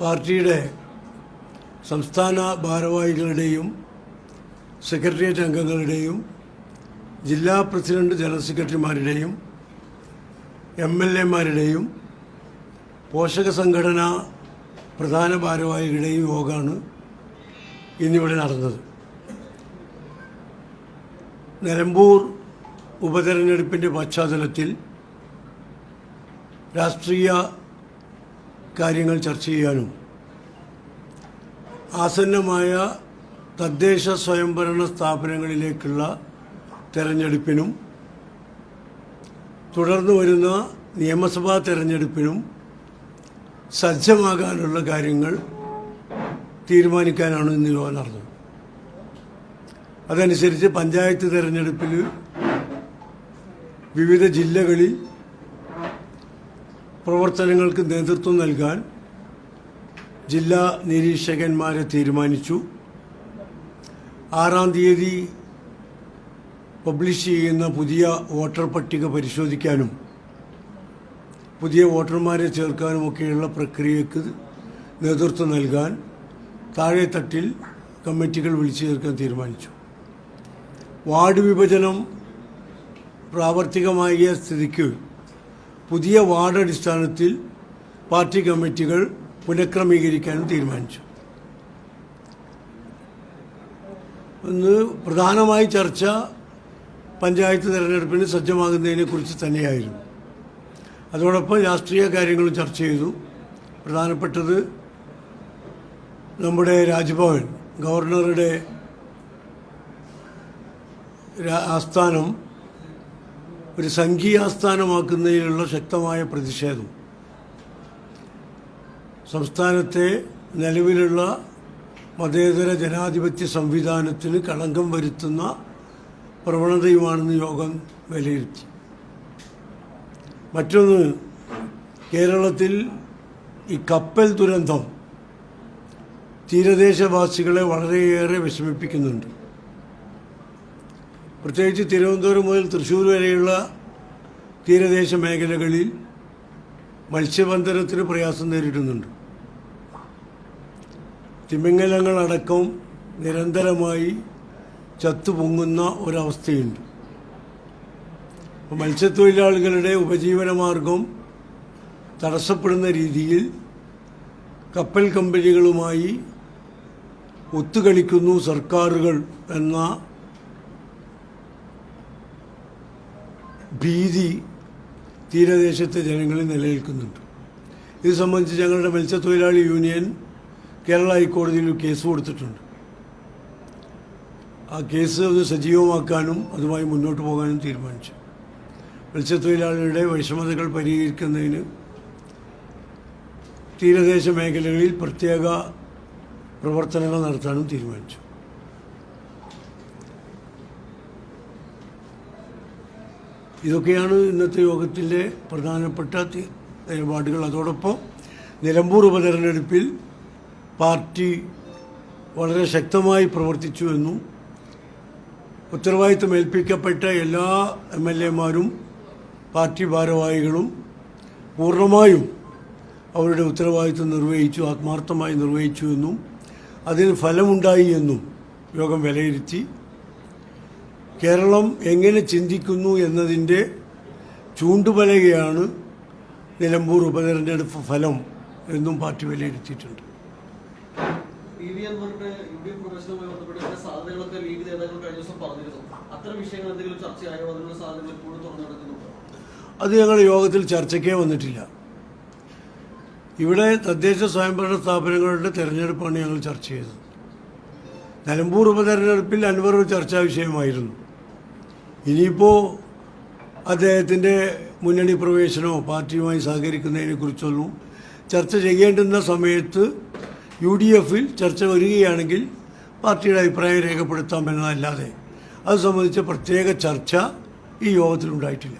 പാർട്ടിയുടെ സംസ്ഥാന ഭാരവാഹികളുടെയും സെക്രട്ടേറിയറ്റ് അംഗങ്ങളുടെയും ജില്ലാ പ്രസിഡന്റ് ജനറൽ സെക്രട്ടറിമാരുടെയും എം എൽ എമാരുടെയും പോഷക സംഘടന പ്രധാന ഭാരവാഹികളുടെയും യോഗമാണ് ഇന്നിവിടെ നടന്നത്. നിലമ്പൂർ ഉപതെരഞ്ഞെടുപ്പിന്റെ പശ്ചാത്തലത്തിൽ രാഷ്ട്രീയ കാര്യങ്ങൾ ചർച്ച ചെയ്യാനും ആസന്നമായ തദ്ദേശ സ്വയംഭരണ സ്ഥാപനങ്ങളിലേക്കുള്ള തെരഞ്ഞെടുപ്പിനും തുടർന്നു വരുന്ന നിയമസഭാ തെരഞ്ഞെടുപ്പിനും സജ്ജമാകാനുള്ള കാര്യങ്ങൾ തീരുമാനിക്കാനാണ് ഇന്ന് യോഗം നടന്നത്. അതനുസരിച്ച് പഞ്ചായത്ത് തെരഞ്ഞെടുപ്പിൽ വിവിധ ജില്ലകളിൽ പ്രവർത്തനങ്ങൾക്ക് നേതൃത്വം നൽകാൻ ജില്ലാ നിരീക്ഷകന്മാരെ തീരുമാനിച്ചു. ആറാം തീയതി പബ്ലിഷ് ചെയ്യുന്ന പുതിയ വോട്ടർ പട്ടിക പരിശോധിക്കാനും പുതിയ വോട്ടർമാരെ ചേർക്കാനുമൊക്കെയുള്ള പ്രക്രിയക്ക് നേതൃത്വം നൽകാൻ താഴെത്തട്ടിൽ കമ്മിറ്റികൾ വിളിച്ചു ചേർക്കാൻ തീരുമാനിച്ചു. വാർഡ് വിഭജനം പ്രാവർത്തികമായ സ്ഥിതിക്ക് പുതിയ വാർഡ് അടിസ്ഥാനത്തിൽ പാർട്ടി കമ്മിറ്റികൾ പുനഃക്രമീകരിക്കാനും തീരുമാനിച്ചു. ഒന്ന് പ്രധാനമായി ചർച്ച പഞ്ചായത്ത് തെരഞ്ഞെടുപ്പിന് സജ്ജമാകുന്നതിനെ കുറിച്ച് തന്നെയായിരുന്നു. അതോടൊപ്പം രാഷ്ട്രീയ കാര്യങ്ങളും ചർച്ച ചെയ്തു. പ്രധാനപ്പെട്ടത് നമ്മുടെ രാജ്ഭവൻ ഗവർണറുടെ ആസ്ഥാനം ഒരു സംഘീയാസ്ഥാനമാക്കുന്നതിലുള്ള ശക്തമായ പ്രതിഷേധം. സംസ്ഥാനത്തെ നിലവിലുള്ള മതേതര ജനാധിപത്യ സംവിധാനത്തിന് കളങ്കം വരുത്തുന്ന പ്രവണതയുമാണെന്ന് യോഗം വിലയിരുത്തി. മറ്റൊന്ന് കേരളത്തിൽ ഈ കപ്പൽ ദുരന്തം തീരദേശവാസികളെ വളരെയേറെ വിഷമിപ്പിക്കുന്നുണ്ട്. പ്രത്യേകിച്ച് തിരുവനന്തപുരം മുതൽ തൃശ്ശൂർ വരെയുള്ള തീരദേശ മേഖലകളിൽ മത്സ്യബന്ധനത്തിന് പ്രയാസം നേരിടുന്നുണ്ട്. തിമിംഗലങ്ങളടക്കം നിരന്തരമായി ചത്തുപൊങ്ങുന്ന ഒരവസ്ഥയുണ്ട്. മത്സ്യത്തൊഴിലാളികളുടെ ഉപജീവന മാർഗം തടസ്സപ്പെടുന്ന രീതിയിൽ കപ്പൽ കമ്പനികളുമായി ഒത്തുകളിക്കുന്നു സർക്കാരുകൾ എന്ന ഭീതി തീരദേശത്തെ ജനങ്ങളിൽ നിലനിൽക്കുന്നുണ്ട്. ഇത് സംബന്ധിച്ച് ഞങ്ങളുടെ മത്സ്യത്തൊഴിലാളി യൂണിയൻ കേരള ഹൈക്കോടതിയിൽ കേസ് കൊടുത്തിട്ടുണ്ട്. ആ കേസ് ഒന്ന് സജീവമാക്കാനും അതുമായി മുന്നോട്ട് പോകാനും തീരുമാനിച്ചു. മത്സ്യത്തൊഴിലാളികളുടെ വിഷമതകൾ പരിഹരിക്കുന്നതിന് തീരദേശ മേഖലകളിൽ പ്രത്യേക പ്രവർത്തനങ്ങൾ നടത്താനും തീരുമാനിച്ചു. ഇതൊക്കെയാണ് ഇന്നത്തെ യോഗത്തിന്റെ പ്രധാനപ്പെട്ട നിലപാടുകൾ. അതോടൊപ്പം നിലമ്പൂർ ഉപതെരഞ്ഞെടുപ്പിൽ പാർട്ടി വളരെ ശക്തമായി പ്രവർത്തിച്ചു എന്നും ഉത്തരവാദിത്തം ഏൽപ്പിക്കപ്പെട്ട എല്ലാ എം എൽ എമാരും പാർട്ടി ഭാരവാഹികളും പൂർണമായും അവരുടെ ഉത്തരവാദിത്വം നിർവഹിച്ചു ആത്മാർത്ഥമായി നിർവഹിച്ചു എന്നും അതിന് ഫലമുണ്ടായി എന്നും യോഗം വിലയിരുത്തി കേരളം എങ്ങനെ ചിന്തിക്കുന്നു എന്നതിന്റെ ചൂണ്ടുപലകയാണ് നിലമ്പൂർ ഉപതെരഞ്ഞെടുപ്പ് ഫലം എന്നും പാർട്ടി വിലയിരുത്തിയിട്ടുണ്ട്. അത് ഞങ്ങൾ യോഗത്തിൽ ചർച്ചയ്ക്കേ വന്നിട്ടില്ല. ഇവിടെ തദ്ദേശ സ്വയംഭരണ സ്ഥാപനങ്ങളുടെ തെരഞ്ഞെടുപ്പാണ് ഞങ്ങൾ ചർച്ച ചെയ്തത്. നിലമ്പൂർ ഉപതെരഞ്ഞെടുപ്പിൽ അൻവർ ഒരു ചർച്ചാ വിഷയമായിരുന്നു. ഇനിയിപ്പോൾ അദ്ദേഹത്തിന്റെ മുന്നണി പ്രവേശനമോ പാർട്ടിയുമായി സഹകരിക്കുന്നതിനെ കുറിച്ചൊന്നും ചർച്ച ചെയ്യേണ്ടുന്ന സമയത്ത് യു ഡി എഫിൽ ചർച്ച വരികയാണെങ്കിൽ പാർട്ടിയുടെ അഭിപ്രായം രേഖപ്പെടുത്താം എന്നതല്ലാതെ അത് സംബന്ധിച്ച പ്രത്യേക ചർച്ച ഈ യോഗത്തിലുണ്ടായിട്ടില്ല.